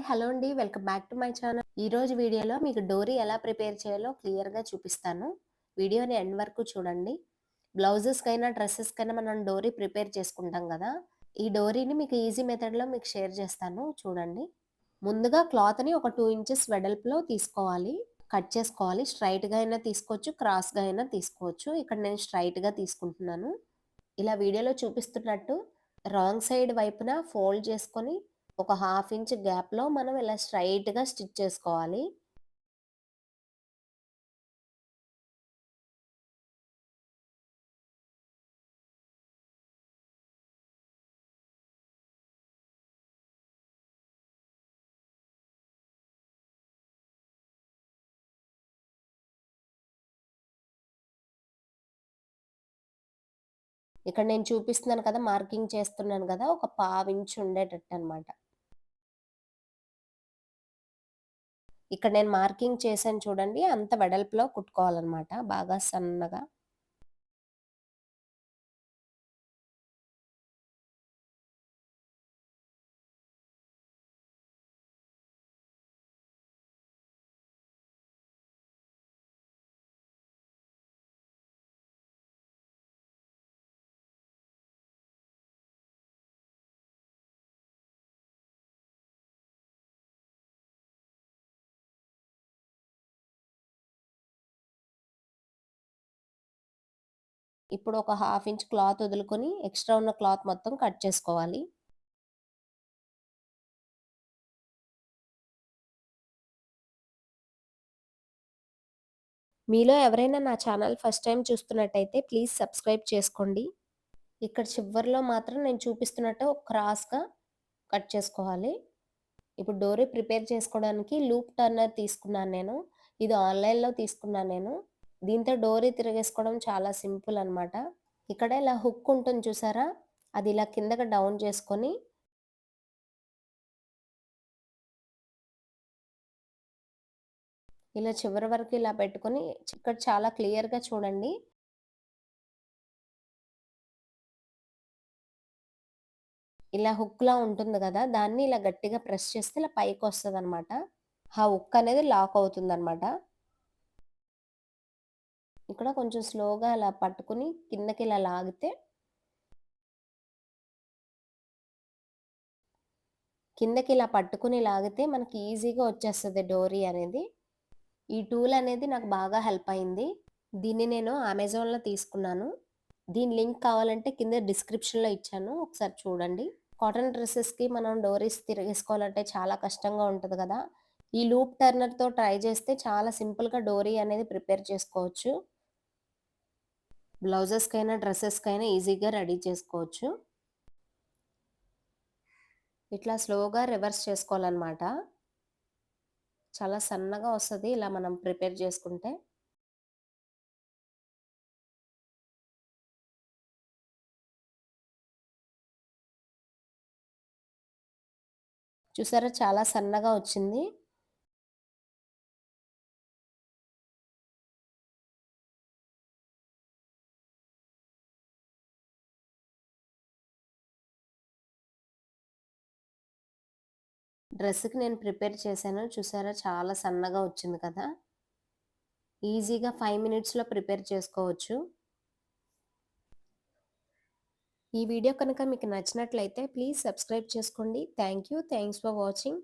Hi hello అండి. Welcome back to my channel. ఈరోజు వీడియోలో మీకు డోరీ ఎలా ప్రిపేర్ చేయాలో క్లియర్గా చూపిస్తాను. వీడియోని ఎండ్ వరకు చూడండి. బ్లౌజెస్కైనా డ్రెస్సెస్కైనా మనం డోరీ ప్రిపేర్ చేసుకుంటాం కదా. ఈ డోరీని మీకు ఈజీ మెథడ్లో మీకు షేర్ చేస్తాను. చూడండి. ముందుగా క్లాత్ని ఒక టూ ఇంచెస్ వెడల్పులో తీసుకోవాలి. కట్ చేసుకోవాలి. స్ట్రైట్గా అయినా తీసుకోవచ్చు. క్రాస్గా అయినా తీసుకోవచ్చు. ఇక్కడ నేను స్ట్రైట్గా తీసుకుంటున్నాను. ఇలా వీడియోలో చూపిస్తున్నట్టు రాంగ్ సైడ్ వైపున ఫోల్డ్ చేసుకొని ఒక హాఫ్ ఇంచ్ గ్యాప్లో మనం ఇలా స్ట్రైట్గా స్టిచ్ చేసుకోవాలి. ఇక్కడ నేను చూపిస్తున్నాను కదా మార్కింగ్ చేస్తున్నాను కదా ఒక పావించి ఉండేటట్టు అనమాట ఇక్కడ నేను మార్కింగ్ చేశాను చూడండి అంత వెడల్పులో కుట్టుకోవాలన్నమాట. బాగా సన్నగా. ఇప్పుడు ఒక హాఫ్ ఇంచ్ క్లాత్ వదులుకొని ఎక్స్ట్రా ఉన్న క్లాత్ మొత్తం కట్ చేసుకోవాలి. మీలో ఎవరైనా నా ఛానల్ ఫస్ట్ టైం చూస్తున్నట్టయితే ప్లీజ్ సబ్స్క్రైబ్ చేసుకోండి. ఇక్కడ చివరిలో మాత్రం నేను చూపిస్తున్నట్టు క్రాస్గా కట్ చేసుకోవాలి. ఇప్పుడు డోరీ ప్రిపేర్ చేసుకోవడానికి లూప్ టర్నర్ తీసుకున్నాను నేను. ఇది ఆన్లైన్లో తీసుకున్నాను నేను. దీంతో డోరీ తిరిగేసుకోవడం చాలా సింపుల్ అనమాట ఇక్కడ ఇలా హుక్ ఉంటుంది చూసారా? అది ఇలా కిందకి డౌన్ చేసుకొని ఇలా చివరి వరకు ఇలా పెట్టుకొని ఇక్కడ చాలా క్లియర్గా చూడండి. ఇలా హుక్లా ఉంటుంది కదా? దాన్ని ఇలా గట్టిగా ప్రెస్ చేస్తే ఇలా పైకి వస్తుంది అనమాట ఆ హుక్ అనేది లాక్ అవుతుంది అనమాట ఇక్కడ కొంచెం స్లోగా అలా పట్టుకుని కిందకి ఇలా లాగితే కిందకి ఇలా పట్టుకుని లాగితే మనకి ఈజీగా వచ్చేస్తుంది డోరీ అనేది. ఈ టూల్ అనేది నాకు బాగా హెల్ప్ అయింది. దీన్ని నేను అమెజాన్లో తీసుకున్నాను. దీని లింక్ కావాలంటే కింద డిస్క్రిప్షన్లో ఇచ్చాను. ఒకసారి చూడండి. కాటన్ డ్రెస్సెస్కి మనం డోరీస్ తిరిగేసుకోవాలంటే చాలా కష్టంగా ఉంటుంది కదా. ఈ లూప్ టర్నర్తో ట్రై చేస్తే చాలా సింపుల్గా డోరీ అనేది ప్రిపేర్ చేసుకోవచ్చు. బ్లౌజెస్కైనా డ్రెస్సెస్కైనా ఈజీగా రెడీ చేసుకోవచ్చు. ఇట్లా స్లోగా రివర్స్ చేసుకోవాలన్నమాట. చాలా సన్నగా వస్తుంది ఇలా మనం ప్రిపేర్ చేసుకుంటే. చూసారా? చాలా సన్నగా వచ్చింది. డ్రెస్కి నేను ప్రిపేర్ చేశాను. చూసారా? చాలా సన్నగా వచ్చింది కదా? ఈజీగా ఫైవ్ మినిట్స్లో ప్రిపేర్ చేసుకోవచ్చు. ఈ వీడియో కనుక మీకు నచ్చినట్లయితే ప్లీజ్ సబ్స్క్రైబ్ చేసుకోండి. Thank you. Thanks for watching.